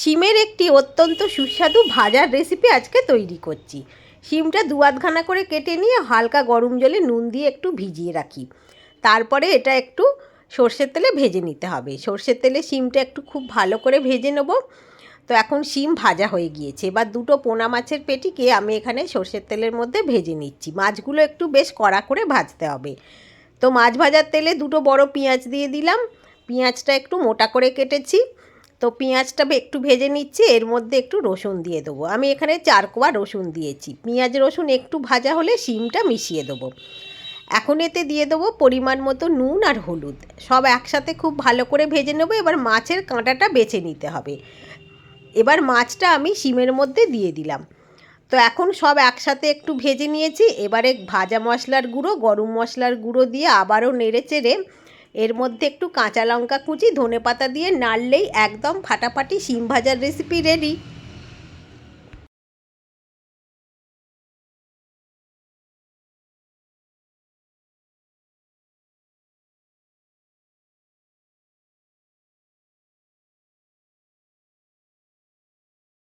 শিমের একটি অত্যন্ত সুস্বাদু ভাজার রেসিপি আজকে তৈরি করছি। শিমটা দু আধখানা করে কেটে নিয়ে হালকা গরম জলে নুন দিয়ে একটু ভিজিয়ে রাখি। তারপরে এটা একটু সর্ষের তেলে ভেজে নিতে হবে। সর্ষের তেলে শিমটা একটু খুব ভালো করে ভেজে নেব। তো এখন শিম ভাজা হয়ে গিয়েছে। এবার দুটো পোনা মাছের পেটিকে আমি এখানে সর্ষের তেলের মধ্যে ভেজে নিচ্ছি। মাছগুলো একটু বেশ কড়া করে ভাজতে হবে। তো মাছ ভাজার তেলে দুটো বড় পেঁয়াজ দিয়ে দিলাম। পেঁয়াজটা একটু মোটা করে কেটেছি। তো পেঁয়াজটা একটু ভেজে নিচ্ছি, এর মধ্যে একটু রসুন দিয়ে দেবো। আমি এখানে চার কোয়া রসুন দিয়েছি। পেঁয়াজ, রসুন একটু ভাজা হলে শিমটা মিশিয়ে দেবো। এখন এতে দিয়ে দেবো পরিমাণ মতো নুন আর হলুদ। সব একসাথে খুব ভালো করে ভেজে নেব, এবার মাছের কাঁটাটা বেছে নিতে হবে। এবার মাছটা আমি শিমের মধ্যে দিয়ে দিলাম। তো এখন সব একসাথে একটু ভেজে নিয়েছি। এবারে ভাজা মশলার গুঁড়ো, গরম মশলার গুঁড়ো দিয়ে আবারও নেড়ে চেড়ে এর মধ্যে একটু কাঁচা লঙ্কা কুচি ধনে পাতা দিয়ে নাড়লেই একদম ফাটাফাটি শিম ভাজার রেসিপি রেডি